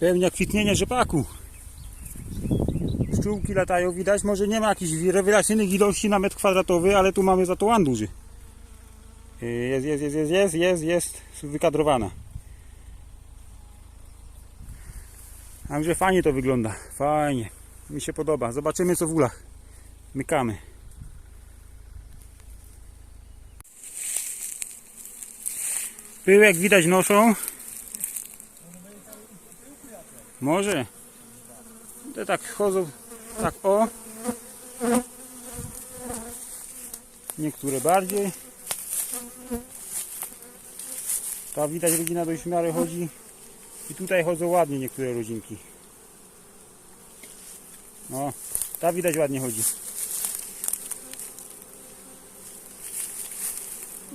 Pełnia kwitnienia rzepaku. Pszczółki latają, widać, może nie ma jakichś rewelacyjnych ilości na metr kwadratowy, ale tu mamy za to łan duży. Yy, Jest, jest, jest, jest, jest, jest, jest wykadrowana. Także fajnie to wygląda, fajnie. Mi się podoba. Zobaczymy co w ulach. Mykamy. Pyłek widać noszą. Może. Te tak chodzą, tak o. Niektóre bardziej. Ta widać rodzina dość w miarę chodzi. I tutaj chodzą ładnie niektóre rodzinki. No, ta widać ładnie chodzi.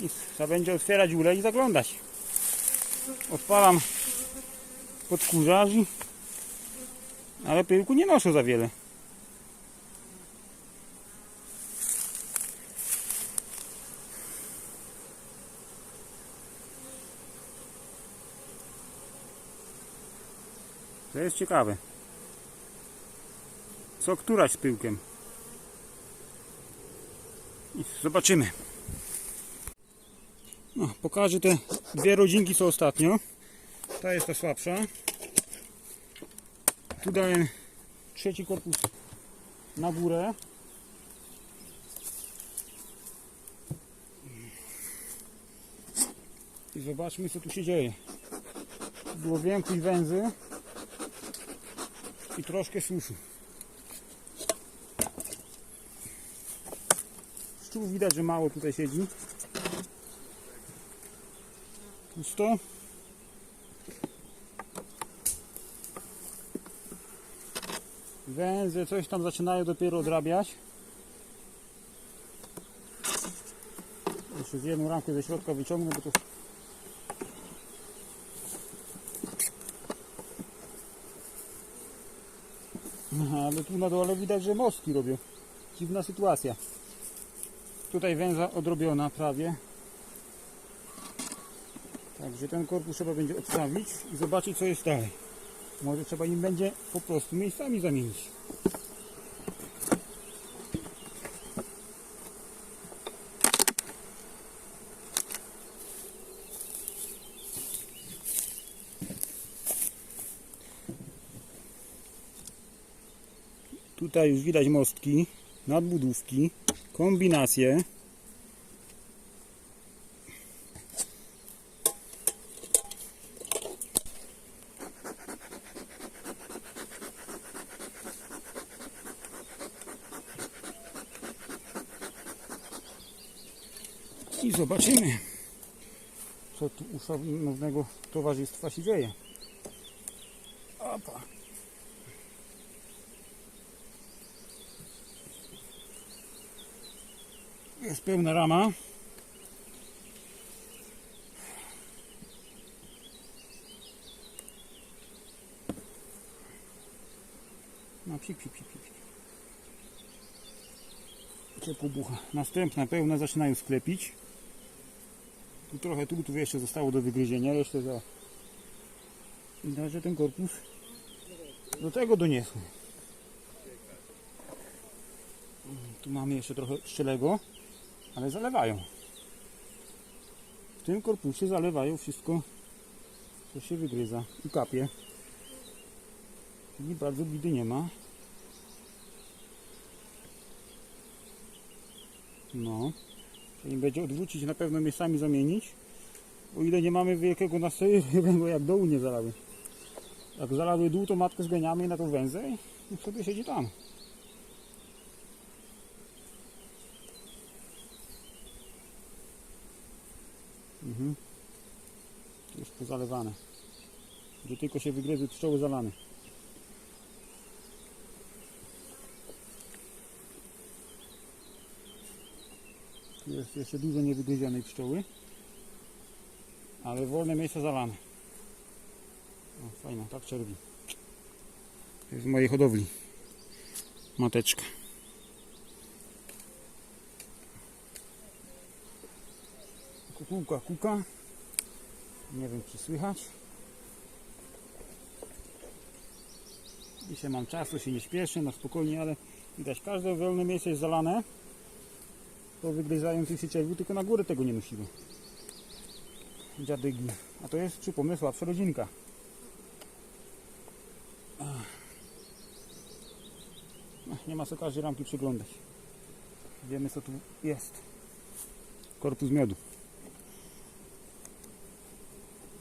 I trzeba będzie otwierać ulę i zaglądać. Odpalam podkurzacz i... Ale pyłku nie noszę za wiele. To jest ciekawe. Co któraś z pyłkiem. Zobaczymy. No, pokażę te dwie rodzinki co ostatnio. Ta jest ta słabsza. Tu dałem trzeci korpus na górę. I zobaczmy co tu się dzieje. Było więcej węzy i troszkę suszu. Pszczół widać, że mało tutaj siedzi. Pusto. Węzy coś tam zaczynają dopiero odrabiać. Jeszcze z jedną ramkę ze środka wyciągnę, bo to ale tu na dole widać, że mostki robią. Dziwna sytuacja. Tutaj węza odrobiona prawie. Także ten korpus trzeba będzie odstawić i zobaczyć co jest dalej. Może trzeba im będzie po prostu miejscami zamienić. Tutaj już widać mostki, nadbudówki, kombinacje. I zobaczymy, co tu u szanownego towarzystwa się dzieje. Opa. Jest pełna rama. No psik, psik, psik, psik. Ciepło bucha. Następna pełna zaczynają sklepić. Trochę tu jeszcze zostało do wygryzienia, jeszcze za... Widać, że ten korpus do tego doniesły. Tu mamy jeszcze trochę szczelego, ale zalewają. W tym korpusie zalewają wszystko, co się wygryza i kapie. I bardzo bidy nie ma. No. Im będzie odwrócić, na pewno miejscami zamienić. O ile nie mamy wielkiego nastroju, żebym jak dołu nie zalały. Jak zalały dół, to matkę zganiamy na tą węzę i sobie siedzi tam. Mhm. Już pozalewane. Gdzie tylko się wygryzły pszczoły zalane. Jest jeszcze dużo niewygryzionej pszczoły. Ale wolne miejsca zalane. O, fajna, tak czerwi. Z mojej hodowli. Mateczka. Kukułka kuka. Nie wiem czy słychać. Dzisiaj mam czas, to się nie śpieszę, na spokojnie, ale widać, każde wolne miejsce jest zalane. To wygryzają tych sieciewów, tylko na górę tego nie nosiły. Dziadygi. A to jest, przypomnę, słabsza rodzinka. Nie ma co każdej ramki przyglądać. Wiemy co tu jest. Korpus miodu.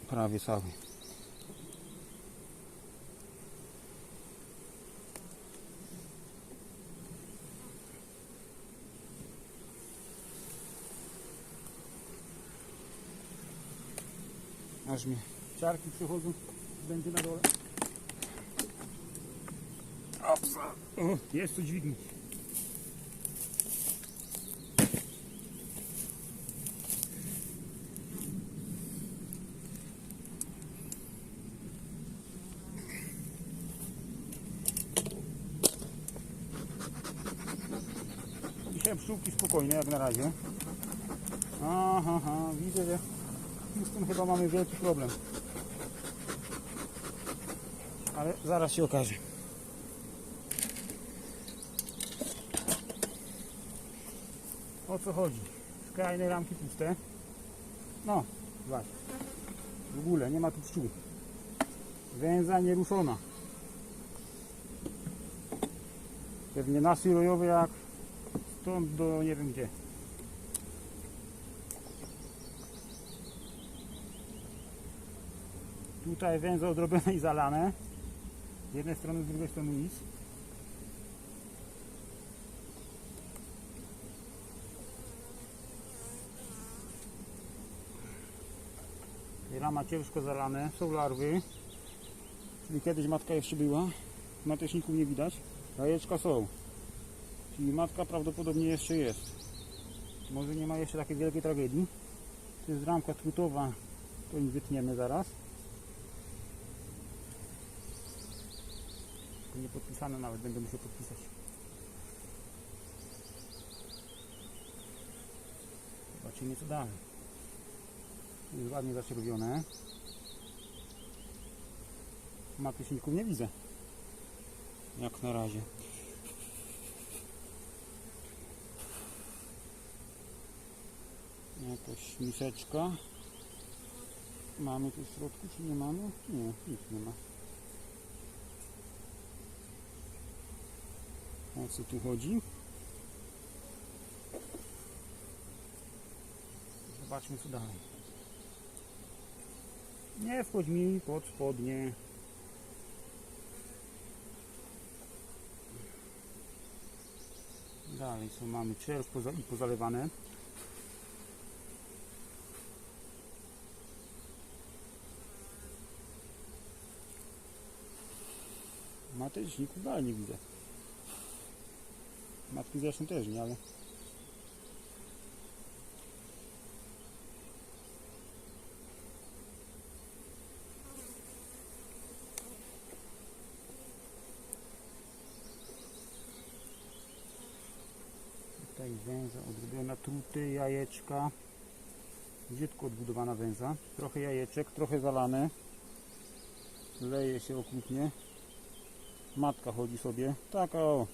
Prawie cały. Aż mnie ciarki przychodzą, będzie na dole. Opsa. O, jest co dźwignić. Dzisiaj pszczółki spokojne jak na razie. Aha, aha, widzę, że z tym chyba mamy wielki problem. Ale zaraz się okaże. O co chodzi? Skrajne ramki puste. No, zobacz. W ogóle nie ma tu pszczół. Węza nieruszona. Pewnie nasy rojowe jak stąd do nie wiem gdzie. Tutaj węzeł odrobione i zalane. Z jednej strony, z drugiej strony nic. Rama ciężko zalane, są larwy. Czyli kiedyś matka jeszcze była. Mateczników nie widać. Jajeczka są. Czyli matka prawdopodobnie jeszcze jest. Może nie ma jeszcze takiej wielkiej tragedii. To jest ramka trutowa. To im wytniemy zaraz. Nie podpisane nawet, będę musiał podpisać. Zobaczymy co dalej. Jest ładnie zaczerwione. Matyczników nie widzę. Jak na razie. Jakaś miseczka. Mamy tu w środku, czy nie mamy? Nie, nic nie ma. O co tu chodzi? Zobaczmy co dalej. Nie wchodź mi pod spodnie. Dalej co mamy? Czerw i pozalewane. Mateczników dalej nie widzę. Matki zresztą też nie, ale... Tutaj węza odrobiona, truty, jajeczka. Brzydko odbudowana węza. Trochę jajeczek, trochę zalane. Leje się okrutnie. Matka chodzi sobie. Taka o.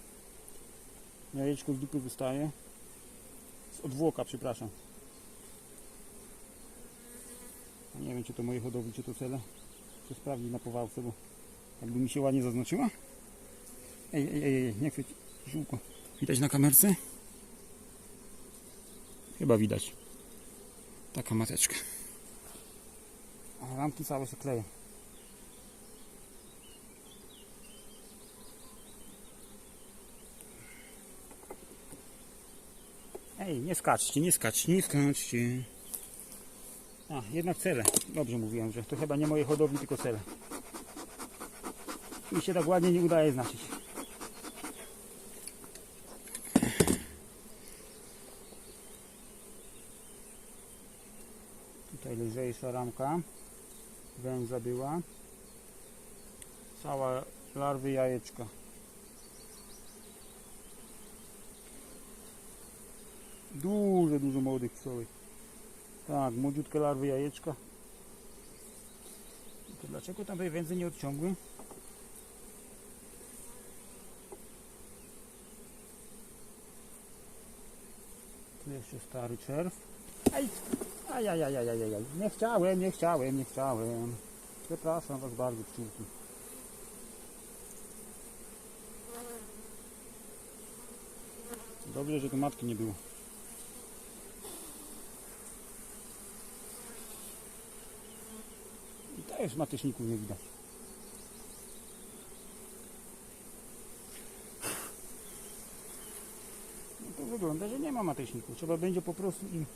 Jajeczko z dupy wystaje. Z odwłoka, przepraszam. Nie wiem, czy to moje hodowli, czy to cele. Muszę sprawdzić na powałce, bo jakby mi się ładnie zaznaczyła. Ej, ej, ej, ej nie chwyć ziółko. Widać na kamerce? Chyba widać. Taka mateczka. A ramki całe się kleją. Ej, nie skaczcie, nie skaczcie, nie skaczcie. A, jednak cele. Dobrze mówiłem, że to chyba nie moje hodowli, tylko cele. Mi się tak ładnie nie udaje znaczyć. Tutaj lżejsza ramka. Węza była. Cała larwy jajeczka. Dużo, dużo młodych psołek. Tak, młodziutkie larwy, jajeczka. To dlaczego tam tej wędzy nie odciągłem? Tu jeszcze stary czerw. Ej, ajajajajajaj. Nie chciałem, nie chciałem, nie chciałem. Przepraszam Was bardzo, pszczółki. Dobrze, że tu matki nie było. Też mateczników nie widać. No to wygląda, że nie ma mateczników. Trzeba będzie po prostu im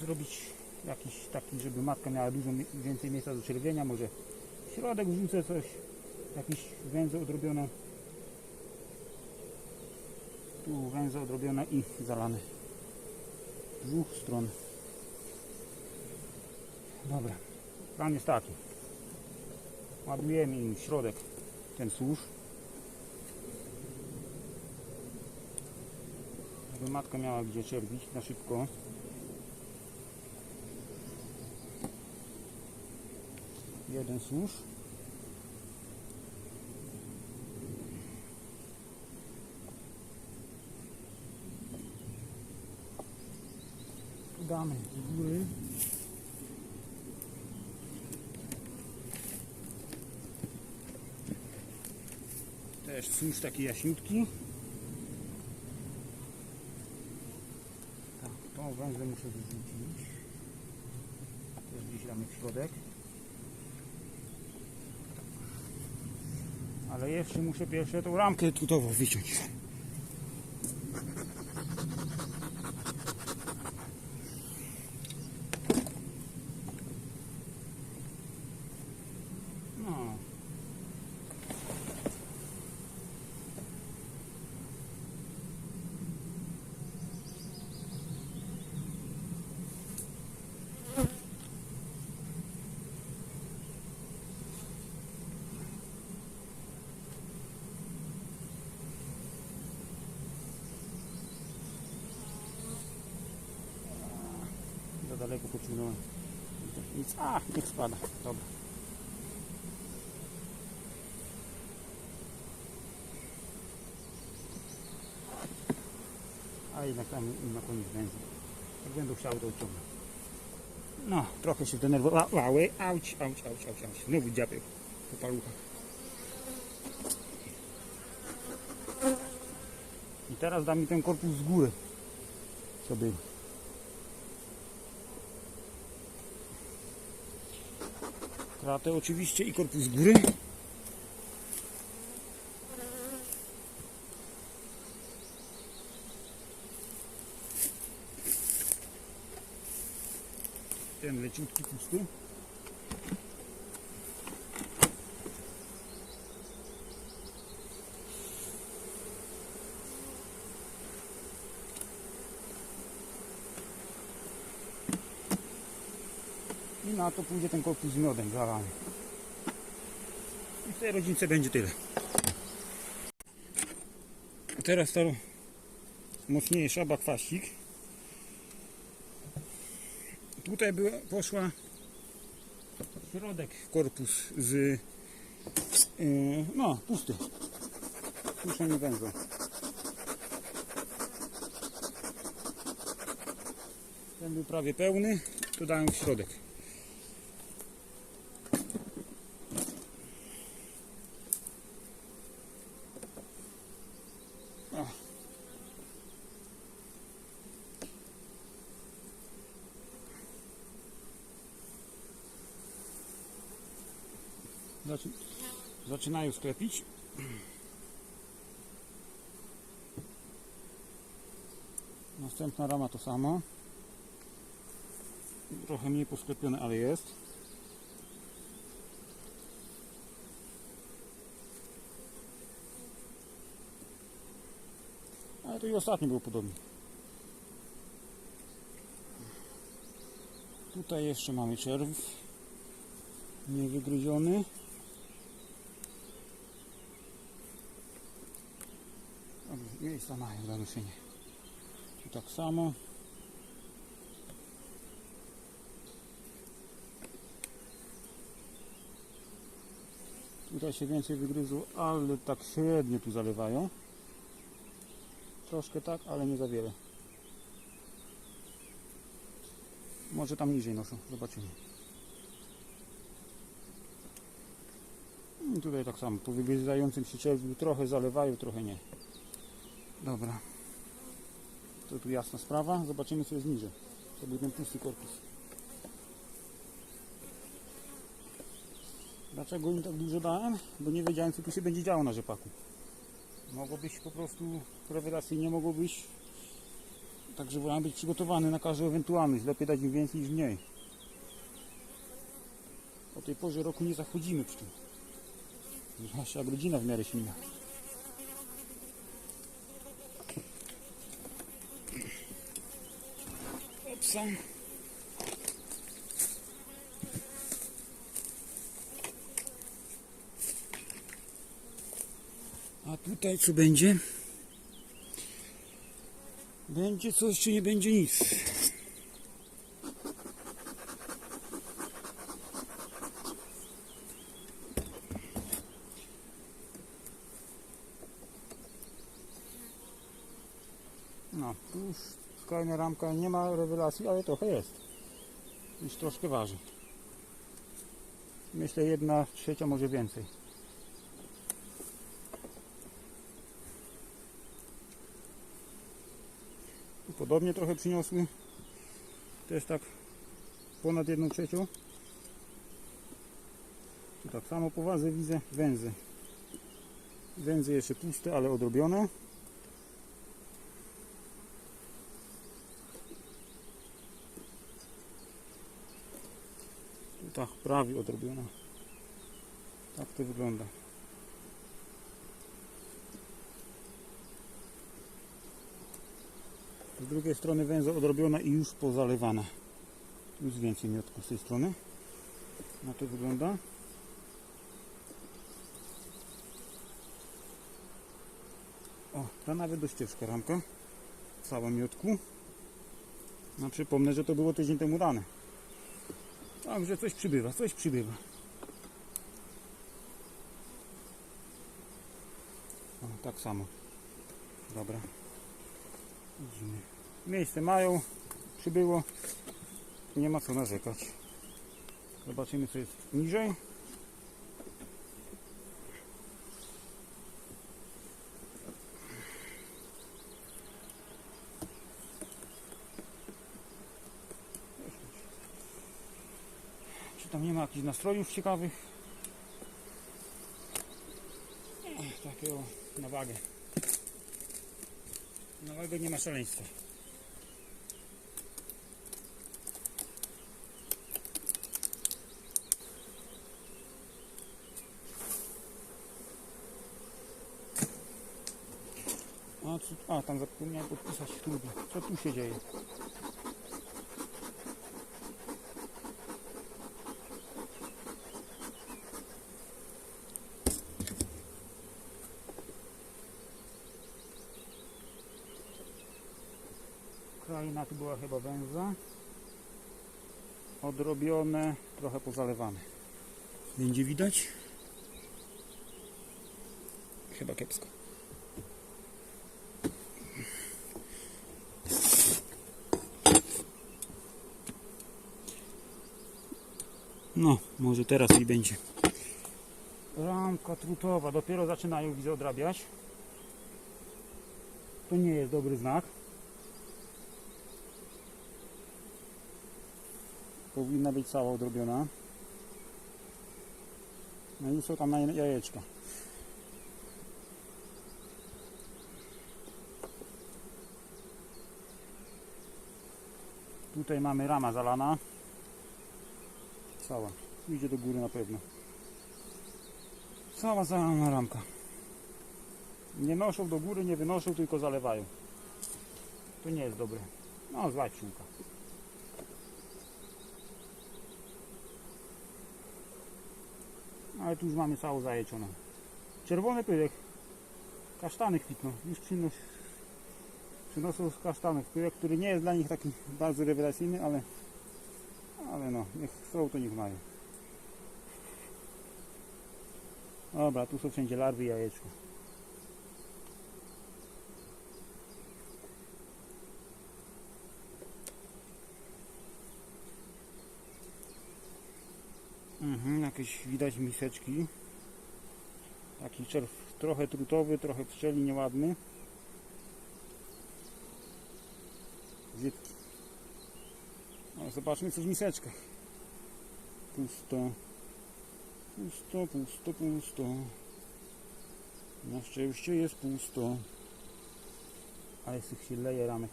zrobić jakiś taki, żeby matka miała dużo więcej miejsca do czerwienia. Może w środek wrzucę coś, jakieś węże odrobione. Tu węże odrobione i zalane. Z dwóch stron. Dobra. Plan jest taki. Ładujemy im środek ten służ. Żeby matka miała gdzie czerwić na szybko. Jeden służ. Damy z góry. Też służ taki jaśniutki. Tak, tą wężę muszę wyrzucić. Też gdzieś damy w środek. Ale jeszcze muszę pierwsze tą ramkę tutową wyciąć. No. Za daleko pociągnąłem. Nic. A, niech spada. Dobra. A jednak tam na koniec będzie. Jak będą chciały, to odciągnę. No, trochę się zdenerwowały. Auć, auć, auć, auć, auć. Znowu dziabeł po paluchach. I teraz da mi ten korpus z góry. Co. Kratę oczywiście i korpus góry. Ten leciutki pusty. Na to pójdzie ten korpus z miodem zalany. I w tej rodzince będzie tyle. A teraz to mocniejsza bakwaścik. Tutaj była, poszła środek korpus z yy, no pusty. Puszczenie węzła. Ten był prawie pełny, to dałem w środek. O. Zaczy- Zaczynają sklepić. Następna rama to samo. Trochę mniej posklepione, ale jest. Ale to i ostatnio było podobnie. Tutaj jeszcze mamy czerw. Niewygryziony. Dobrze, Miejsca mają do noszenia. Tu tak samo. Tutaj się więcej wygryzło, ale tak średnio tu zalewają. Troszkę tak, ale nie za wiele. Może tam niżej noszą, zobaczymy. I tutaj tak samo, po wygryzającym się czerwiu trochę zalewają, trochę nie. Dobra. To tu jasna sprawa, zobaczymy co jest niżej. To był ten pusty korpus. Dlaczego im tak dużo dałem? Bo nie wiedziałem co tu się będzie działo na rzepaku. Mogło być po prostu rewelacyjnie, mogło być Także wolałem być przygotowany na każdą ewentualność. Lepiej dać im więcej niż mniej. O tej porze roku nie zachodzimy przy tym. Jak rodzina w miarę silna. A tutaj co będzie? Będzie coś, czy nie będzie nic. No, tu skrajna ramka nie ma rewelacji, ale trochę jest. Już troszkę waży. Myślę jedna trzecia, może więcej. Podobnie trochę przyniosły. Też tak ponad jedną trzecią. Tu tak samo po wadze widzę węzy. Węzy jeszcze puste, ale odrobione. Tu tak prawie odrobiona. Tak to wygląda. Z drugiej strony węza odrobiona i już pozalewana. Jest więcej miotków z tej strony. Na to wygląda. O, ta nawet dość ciężka ramka. Cała miotku. No przypomnę, że to było tydzień temu dane. Także coś przybywa, coś przybywa. O, tak samo. Dobra. Widzimy. Miejsce mają, przybyło. Nie ma co narzekać. Zobaczymy co jest niżej. Jakichś nastrojów ciekawych? Ech, Takie o, na wagę. Na wagę nie ma szaleństwa. A, co, a tam zapomniałem podpisać trudno. Co tu się dzieje? Kraina tu była chyba węza. Odrobione, trochę pozalewane. Będzie widać? Chyba kiepsko. No, może teraz i będzie. Ramka trutowa, dopiero zaczynają widzę odrabiać. To nie jest dobry znak. Powinna być cała odrobiona. No i są tam jaj- jajeczka. Tutaj mamy rama zalana. Cała. Idzie do góry na pewno. Cała zalana ramka. Nie noszą do góry, nie wynoszą, tylko zalewają. To nie jest dobre. No, zła Ale tu już mamy całą zajecioną. Czerwony pyłek. Kasztany kwitną. Już przynos, przynoszą z kasztanów pyłek, który nie jest dla nich taki bardzo rewelacyjny, ale ale no, niech chcą, to niech mają. Dobra, tu są wszędzie larwy i jajeczko. Jakieś widać miseczki. Taki czerw trochę trutowy, trochę pszczeli nieładny. Brzydki. No, zobaczmy coś w miseczkach. Pusto. Pusto, pusto, pusto. Na szczęście jest pusto. Ale z tych się leje ramek.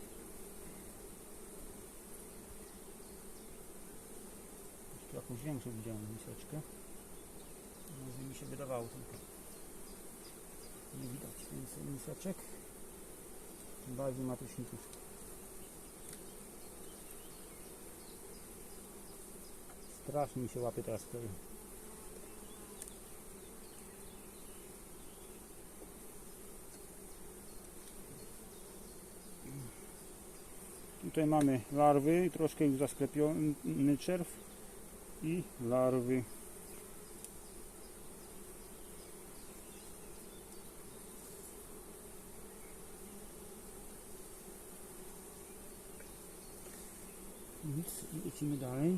Jeszcze jakąś większą widziałem miseczkę. Może mi się wydawało tylko. Nie widać więcej miseczek. Tym bardziej mateczników. Strasznie mi się łapie teraz kleje. Tutaj mamy larwy, troszkę już zasklepiony czerw i larwy. Nic, lecimy dalej.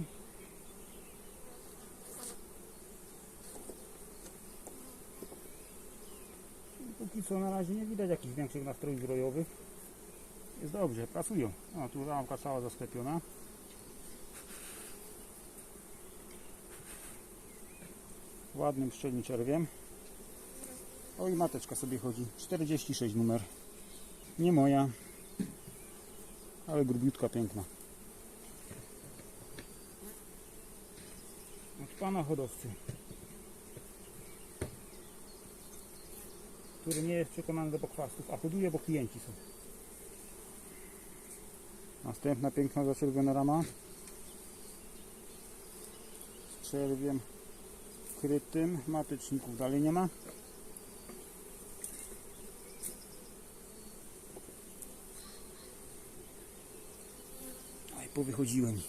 Póki co na razie nie widać jakichś większych nastrojów zbrojowych. Jest dobrze, pracują. A tu ramka cała zasklepiona. Ładnym szczelnym czerwiem. O i mateczka sobie chodzi. 46 numer. Nie moja. Ale grubiutka, piękna. Od pana hodowcy. Który nie jest przekonany do pokwastów, a hoduje, bo klienci są. Następna piękna zaczerwiona rama. Z czerwiem krytym. Mateczników dalej nie ma. Aj, powychodziłem.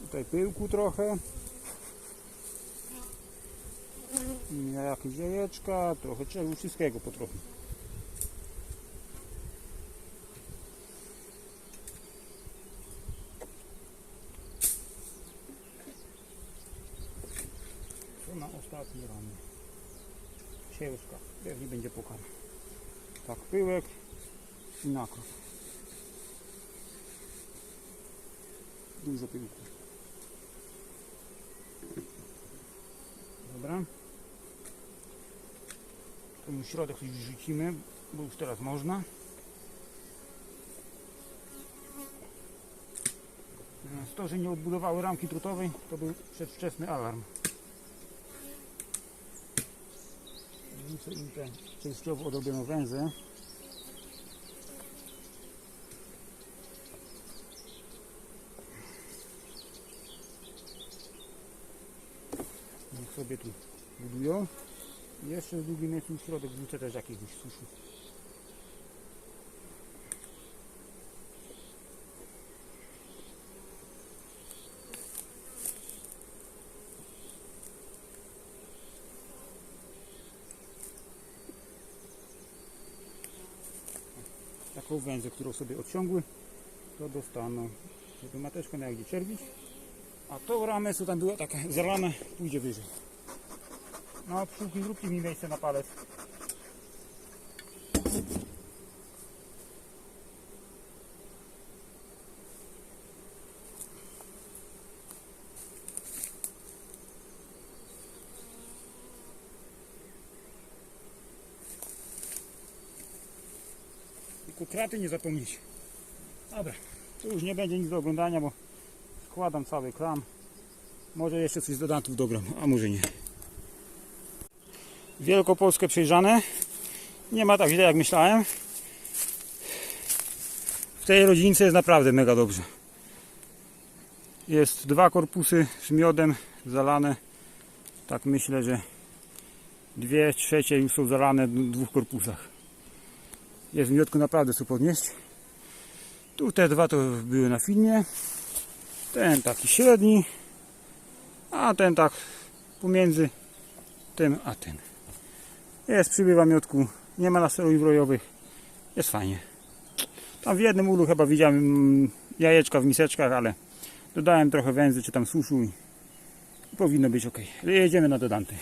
Tutaj pyłku trochę. Jakieś jajeczka, trochę czego, wszystkiego po trochu. To na ostatni ramię. Siełska, pewnie będzie pokarm. Tak, pyłek i nakrop. Dużo pyłku. Dobra. Już środek już rzucimy, bo już teraz można. Natomiast To, że nie odbudowały ramki drutowej, to był przedwczesny alarm. Wrzucę im te częściowo odrobiono węże. Niech sobie tu budują. Jeszcze w drugim środek wrzucę też jakiegoś suszu. Taką węzę, którą sobie odciągły, to dostaną. Żeby mateczkę miała gdzie czerwić. A tą ramę, co tam była taka zalana, pójdzie wyżej. No, zróbcie mi miejsce na palec. Tylko kraty nie zapomnieć. Dobra, tu już nie będzie nic do oglądania, bo składam cały kram. Może jeszcze coś z dodatków dogram, a może nie. Wielkopolskie przejrzane. Nie ma tak źle jak myślałem. W tej rodzince jest naprawdę mega dobrze. Jest dwa korpusy z miodem zalane. Tak myślę, że dwie trzecie już są zalane w dwóch korpusach. Jest w miodku naprawdę co podnieść. Tu te dwa to były na filmie. Ten taki średni. A ten tak pomiędzy tym a tym. Jest, przybywa miodku. Nie ma nastrojów rojowych. Jest fajnie. Tam w jednym ulu chyba widziałem mm, jajeczka w miseczkach, ale dodałem trochę węzy czy tam suszu i powinno być ok. Jedziemy na dodante.